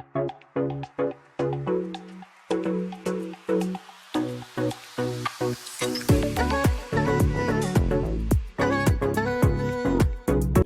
Thank you.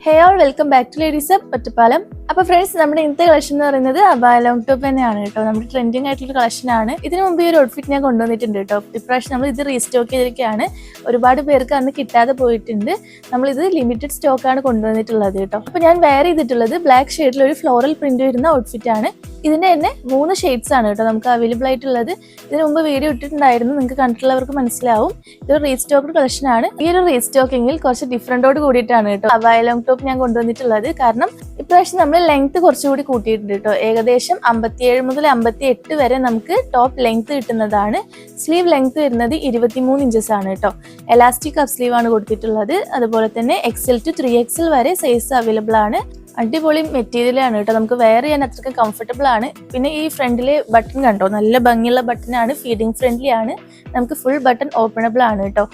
Hey all welcome back to ladies up Ottapalam അപ്പൊ friends നമ്മുടെ ഇന്നത്തെ collection എന്ന് പറയുന്നത് അബാ ലോങ് ടോപ്പ് തന്നെയാണ് കേട്ടോ. നമ്മുടെ ട്രെൻഡിങ് ആയിട്ടുള്ള കളക്ഷൻ ആണ്. ഇതിനു മുമ്പ് ഈ ഒരു ഔട്ട്ഫിറ്റ് ഞാൻ കൊണ്ടുവന്നിട്ടുണ്ട് കേട്ടോ. ഇപ്രാവശ്യം നമ്മൾ ഇത് റീസ്റ്റോക്ക് ചെയ്തിരിക്കുകയാണ്. ഒരുപാട് പേർക്ക് അന്ന് കിട്ടാതെ പോയിട്ടുണ്ട്. നമ്മൾ ഇത് ലിമിറ്റഡ് സ്റ്റോക്ക് ആണ് കൊണ്ടുവന്നിട്ടുള്ളത് കേട്ടോ. അപ്പൊ ഞാൻ വെയർ ചെയ്തിട്ടുള്ളത് ബ്ലാക്ക് ഷെയ്ഡിൽ ഒരു ഫ്ലോറൽ പ്രിന്റ് വരുന്ന ഔട്ട്ഫിറ്റ് ആണ്. ഇതിന്റെ തന്നെ മൂന്ന് ഷെയ്ഡ്സ് ആണ് കേട്ടോ നമുക്ക് അവൈലബിൾ ആയിട്ടുള്ളത്. ഇതിന് മുമ്പ് വീഡിയോ ഇട്ടിട്ടുണ്ടായിരുന്നു നിങ്ങൾക്ക് കണ്ടിട്ടുള്ളവർക്ക് മനസ്സിലാവും. ഇതൊരു റീസ്റ്റോക്ക്ഡ് കളക്ഷൻ ആണ്. ഈ ഒരു റീസ്റ്റോക്കിങ്ങിൽ കുറച്ച് ഡിഫറെന്റോട് കൂടിയിട്ടാണ് കേട്ടോ. അബായ ലോങ് ടോപ്പ് ഞാൻ കൊണ്ടുവന്നിട്ടുള്ളത്. കാരണം ഇപ്രാവശ്യം നമ്മൾ ലെങ്ത് കുറച്ചുകൂടി കൂട്ടിയിട്ടുണ്ട് കേട്ടോ. ഏകദേശം അമ്പത്തിയേഴ് മുതൽ അമ്പത്തി എട്ട് വരെ നമുക്ക് ടോപ്പ് ലെങ്ത് കിട്ടുന്നതാണ്. സ്ലീവ് ലെങ്ത് വരുന്നത് ഇരുപത്തിമൂന്ന് ഇഞ്ചസ് ആണ് കേട്ടോ. എലാസ്റ്റിക് കപ്പ് സ്ലീവ് ആണ് കൊടുത്തിട്ടുള്ളത്. അതുപോലെ തന്നെ എക്സൽ ടു ത്രീ എക്സൽ വരെ സൈസ് അവൈലബിൾ ആണ്. അടിപൊളി മെറ്റീരിയൽ ആണ് കേട്ടോ. നമുക്ക് വെയർ ചെയ്യാൻ അത്രയ്ക്ക് കംഫർട്ടബിൾ ആണ്. പിന്നെ ഈ ഫ്രണ്ടിലെ ബട്ടൺ കണ്ടോ? നല്ല ഭംഗിയുള്ള ബട്ടൺ ആണ്. ഫീഡിങ് ഫ്രണ്ട്ലി ആണ്. നമുക്ക് ഫുൾ ബട്ടൺ ഓപ്പണബിൾ ആണ് കേട്ടോ.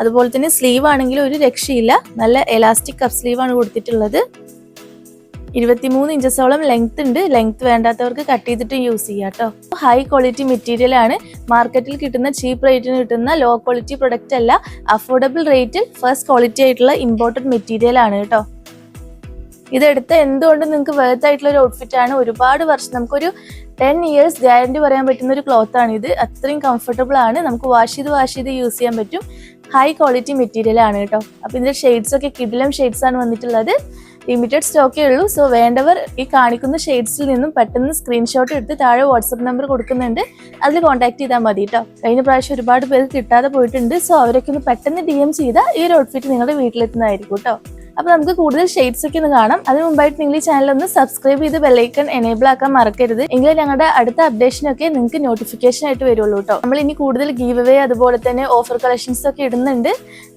അതുപോലെ തന്നെ സ്ലീവ് ആണെങ്കിൽ ഒരു രക്ഷയില്ല. നല്ല എലാസ്റ്റിക് കപ്പ് സ്ലീവ് ആണ് കൊടുത്തിട്ടുള്ളത്. ഇരുപത്തിമൂന്ന് ഇഞ്ചസോളം ലെങ്ത് ഉണ്ട്. ലെങ്ത് വേണ്ടാത്തവർക്ക് കട്ട് ചെയ്തിട്ട് യൂസ് ചെയ്യാം കേട്ടോ. ഹൈ ക്വാളിറ്റി മെറ്റീരിയൽ ആണ്. മാർക്കറ്റിൽ കിട്ടുന്ന ചീപ്പ് റേറ്റിന് കിട്ടുന്ന ലോ ക്വാളിറ്റി പ്രൊഡക്റ്റ് അല്ല. അഫോർഡബിൾ റേറ്റിൽ ഫസ്റ്റ് ക്വാളിറ്റി ആയിട്ടുള്ള ഇമ്പോർട്ടന്റ് മെറ്റീരിയൽ ആണ് കേട്ടോ. ഇതെടുത്ത് എന്തുകൊണ്ട് നിങ്ങൾക്ക് വേർത്ത് ആയിട്ടുള്ള ഒരു ഔട്ട്ഫിറ്റ് ആണ്? ഒരുപാട് വർഷം നമുക്കൊരു ടെൻ ഇയേഴ്സ് ഗ്യാരണ്ടി പറയാൻ പറ്റുന്ന ഒരു ക്ലോത്ത് ആണ് ഇത്. അത്രയും കംഫർട്ടബിൾ ആണ്. നമുക്ക് വാഷ് ചെയ്ത് വാഷ് ചെയ്ത് യൂസ് ചെയ്യാൻ പറ്റും. ഹൈ ക്വാളിറ്റി മെറ്റീരിയൽ ആണ് കേട്ടോ. അപ്പൊ ഇതിന്റെ ഷെയ്ഡ്സ് ഒക്കെ കിഡിലം ഷെയ്ഡ്സ് ആണ് വന്നിട്ടുള്ളത്. ലിമിറ്റഡ് സ്റ്റോക്കേ ഉള്ളൂ. സോ വേണ്ടവർ ഈ കാണിക്കുന്ന ഷെയ്ഡ്സിൽ നിന്നും പെട്ടെന്ന് സ്ക്രീൻഷോട്ട് എടുത്ത് താഴെ വാട്സപ്പ് നമ്പർ കൊടുക്കുന്നുണ്ട്. അതിൽ കോൺടാക്ട് ചെയ്താൽ മതി കേട്ടോ കഴിഞ്ഞ പ്രാവശ്യം ഒരുപാട് പേര് കിട്ടാതെ പോയിട്ടുണ്ട്. സോ അവരൊക്കെ ഒന്ന് പെട്ടെന്ന് ഡി എം ചെയ്താൽ ഈ ഒരു ഔട്ട്ഫിറ്റ് നിങ്ങളുടെ വീട്ടിലെത്തുന്നതായിരിക്കും കേട്ടോ അപ്പൊ നമുക്ക് കൂടുതൽ ഷെയ്ഡ്സ് ഒക്കെ ഒന്ന് കാണാം. അതിന് മുമ്പായിട്ട് നിങ്ങൾ ഈ ചാനൽ ഒന്ന് സബ്സ്ക്രൈബ് ചെയ്ത് ബെല്ലൈക്കൺ എനേബിൾ ആക്കാൻ മറക്കരുത്. എങ്കിലും ഞങ്ങളുടെ അടുത്ത അപ്ഡേഷനൊക്കെ നിങ്ങൾക്ക് നോട്ടിഫിക്കേഷൻ ആയിട്ട് വരുള്ളൂ കേട്ടോ നമ്മൾ ഇനി കൂടുതൽ ഗീവ് അവേ അതുപോലെ തന്നെ ഓഫർ കളക്ഷൻസ് ഒക്കെ ഇടുന്നുണ്ട്.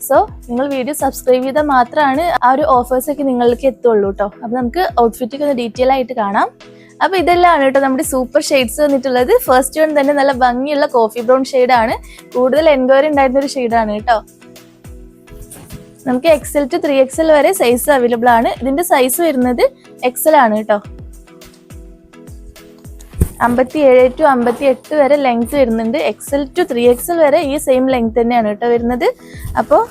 സോ നിങ്ങൾ വീഡിയോ സബ്സ്ക്രൈബ് ചെയ്താൽ മാത്രമാണ് ആ ഒരു ഓഫേഴ്സ് ഒക്കെ നിങ്ങൾക്ക് എത്തുള്ളൂ കേട്ടോ അപ്പോൾ നമുക്ക് ഔട്ട്ഫിറ്റ് ഒക്കെ ഒന്ന് ഡീറ്റെയിൽ ആയിട്ട് കാണാം. അപ്പൊ ഇതെല്ലാം കേട്ടോ നമ്മുടെ സൂപ്പർ ഷെയ്ഡ്സ് വന്നിട്ടുള്ളത്. ഫസ്റ്റ് വൺ തന്നെ നല്ല ഭംഗിയുള്ള കോഫി ബ്രൗൺ ആണ്. കൂടുതൽ എൻക്വയറി ഉണ്ടായിരുന്ന ഒരു ഷെയ്ഡാണ് കേട്ടോ നമുക്ക് എക്സൽ ടു ത്രീ എക്സൽ വരെ സൈസ് അവൈലബിൾ ആണ്. ഇതിന്റെ സൈസ് വരുന്നത് എക്സൽ ആണ് കേട്ടോ അമ്പത്തി ഏഴ് ടു അമ്പത്തി എട്ട് വരെ ലെങ്ത് വരുന്നുണ്ട്. എക്സൽ ടു ത്രീ എക്സൽ വരെ ഈ സെയിം ലെങ്ത് തന്നെയാണ് കേട്ടോ വരുന്നത്. അപ്പോൾ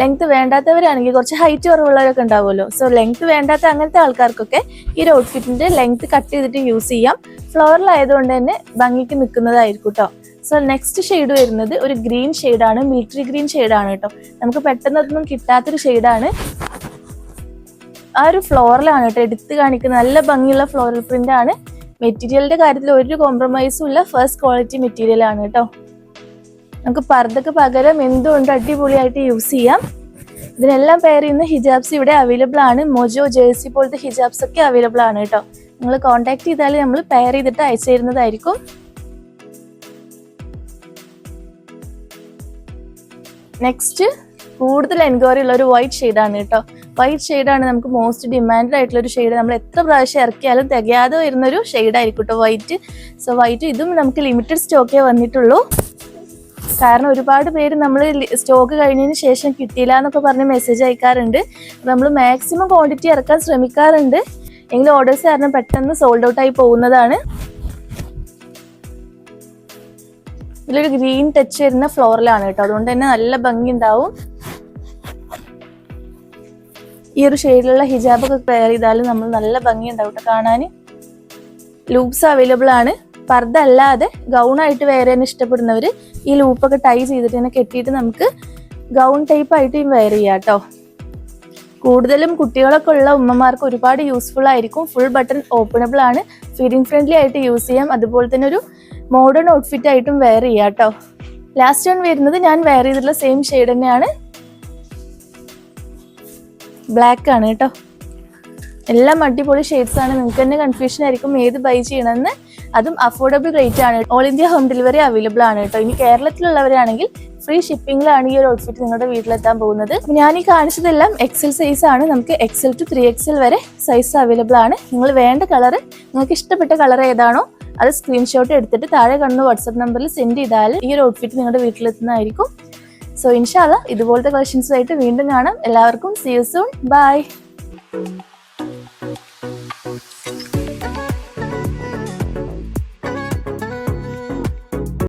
ലെങ്ത് വേണ്ടാത്തവരാണെങ്കിൽ കുറച്ച് ഹൈറ്റ് കുറവുള്ളവരൊക്കെ ഉണ്ടാവുമല്ലോ. സോ ലെങ്ത് വേണ്ടാത്ത അങ്ങനത്തെ ആൾക്കാർക്കൊക്കെ ഈ ഒരു ഔട്ട്ഫിറ്റിന്റെ ലെങ്ത് കട്ട് ചെയ്തിട്ട് യൂസ് ചെയ്യാം. ഫ്ലോറിലായതുകൊണ്ട് തന്നെ ഭംഗിക്ക് നിൽക്കുന്നതായിരിക്കും കേട്ടോ സോ നെക്സ്റ്റ് ഷെയ്ഡ് വരുന്നത് ഒരു ഗ്രീൻ ഷെയ്ഡാണ് മിലിറ്ററി ഗ്രീൻ ഷെയ്ഡാണ് കേട്ടോ നമുക്ക് പെട്ടെന്ന് അതൊന്നും കിട്ടാത്തൊരു ഷെയ്ഡാണ് ആ ഒരു ഫ്ലോറലാണ് കേട്ടോ എടുത്ത് കാണിക്കുന്ന നല്ല ഭംഗിയുള്ള ഫ്ലോറൽ പ്രിന്റ് ആണ്. മെറ്റീരിയലിന്റെ കാര്യത്തിൽ ഒരു കോംപ്രമൈസും ഇല്ല. ഫസ്റ്റ് ക്വാളിറ്റി മെറ്റീരിയൽ ആണ് കേട്ടോ നമുക്ക് പർദ്ദക്ക് പകരം എന്തുകൊണ്ട് അടിപൊളിയായിട്ട് യൂസ് ചെയ്യാം. ഇതിനെല്ലാം പേര് ചെയ്യുന്ന ഹിജാബ്സ് ഇവിടെ അവൈലബിൾ ആണ്. മൊജോ ജേഴ്സി പോലത്തെ ഹിജാബ്സ് ഒക്കെ അവൈലബിൾ ആണ് കേട്ടോ നിങ്ങൾ കോൺടാക്ട് ചെയ്താൽ നമ്മൾ പെയർ ചെയ്തിട്ട് അയച്ചു തരുന്നതായിരിക്കും നെക്സ്റ്റ് കൂടുതൽ എൻക്വയറി ഉള്ള ഒരു വൈറ്റ് ഷെയ്ഡാണ് കേട്ടോ. വൈറ്റ് ഷെയ്ഡാണ് നമുക്ക് മോസ്റ്റ് ഡിമാൻഡ് ആയിട്ടുള്ള ഒരു ഷെയ്ഡ് നമ്മൾ എത്ര പ്രാവശ്യം ഇറക്കിയാലും തികയാതെ വരുന്ന ഒരു ഷെയ്ഡായിരിക്കും കേട്ടോ വൈറ്റ് സോ വൈറ്റ് ഇതും നമുക്ക് ലിമിറ്റഡ് സ്റ്റോക്കേ വന്നിട്ടുള്ളൂ. കാരണം ഒരുപാട് പേര് നമ്മൾ സ്റ്റോക്ക് കഴിഞ്ഞതിന് ശേഷം കിട്ടിയില്ല എന്നൊക്കെ പറഞ്ഞ് മെസ്സേജ് അയക്കാറുണ്ട്. നമ്മൾ മാക്സിമം ക്വാണ്ടിറ്റി ഇറക്കാൻ ശ്രമിക്കാറുണ്ട്. എങ്കിലും ഓർഡേഴ്സ് കാരണം പെട്ടെന്ന് സോൾഡ് ഔട്ട് ആയി പോകുന്നതാണ്. ഇതിലൊരു ഗ്രീൻ ടച്ച് വരുന്ന ഫ്ലോറിലാണ് കേട്ടോ. അതുകൊണ്ട് തന്നെ നല്ല ഭംഗി ഉണ്ടാവും ഈ ഒരു ഷെയ്ഡിലുള്ള ഹിജാബ് ഒക്കെ പെയർ ചെയ്താലും നമ്മൾ നല്ല ഭംഗി ഉണ്ടാവും കേട്ടോ കാണാൻ. ലൂപ്സ് അവൈലബിൾ ആണ്. പർദ്ദ അല്ലാതെ ഗൗൺ ആയിട്ട് വെയർ ചെയ്യാൻ ഇഷ്ടപ്പെടുന്നവർ ഈ ലൂപ്പൊക്കെ ടൈ ചെയ്തിട്ട് തന്നെ കെട്ടിയിട്ട് നമുക്ക് ഗൗൺ ടൈപ്പ് ആയിട്ട് വെയർ ചെയ്യാം കേട്ടോ. കൂടുതലും കുട്ടികളൊക്കെ ഉള്ള ഉമ്മമാർക്ക് ഒരുപാട് യൂസ്ഫുൾ ആയിരിക്കും. ഫുൾ ബട്ടൺ ഓപ്പണബിൾ ആണ്. ഫീഡിങ് ഫ്രണ്ട്ലി ആയിട്ട് യൂസ് ചെയ്യാം. അതുപോലെ തന്നെ ഒരു മോഡേൺ ഔട്ട്ഫിറ്റ് ആയിട്ടും വെയർ ചെയ്യാം കേട്ടോ. ലാസ്റ്റ് ടൈം വരുന്നത് ഞാൻ വെയർ ചെയ്തിട്ടുള്ള സെയിം ഷെയ്ഡ് തന്നെയാണ്. ബ്ലാക്ക് ആണ് കേട്ടോ. എല്ലാം അടിപൊളി ഷെയ്ഡ്സ് ആണ്. നിങ്ങൾക്ക് തന്നെ കൺഫ്യൂഷൻ ആയിരിക്കും. ഏത് ബൈ ചെയ്യണമെന്ന്. അതും അഫോർഡബിൾ റേറ്റ് ആണ്. All India home delivery available ആണ് കേട്ടോ. ഇനി കേരളത്തിലുള്ളവരാണെങ്കിൽ ഫ്രീ ഷിപ്പിംഗിലാണ് ഈ ഒരു ഔട്ട്ഫിറ്റ് നിങ്ങളുടെ വീട്ടിലെത്താൻ പോകുന്നത്. ഞാൻ ഈ കാണിച്ചതെല്ലാം എക്സൽ സൈസ് ആണ്. നമുക്ക് എക്സൽ ടു ത്രീ എക്സൽ വരെ സൈസ് അവൈലബിൾ ആണ്. നിങ്ങൾ വേണ്ട കളർ നിങ്ങൾക്ക് ഇഷ്ടപ്പെട്ട കളർ ഏതാണോ അത് സ്ക്രീൻഷോട്ട് എടുത്തിട്ട് താഴെ കാണുന്ന വാട്സപ്പ് നമ്പറിൽ സെൻഡ് ചെയ്താൽ ഈ ഒരു ഔട്ട്ഫിറ്റ് നിങ്ങളുടെ വീട്ടിലെത്തുന്നതായിരിക്കും. സോ ഇൻഷാല്ല ഇതുപോലത്തെ കളക്ഷൻസുമായിട്ട് വീണ്ടും കാണാം. എല്ലാവർക്കും സി യു സൂൺ ബൈ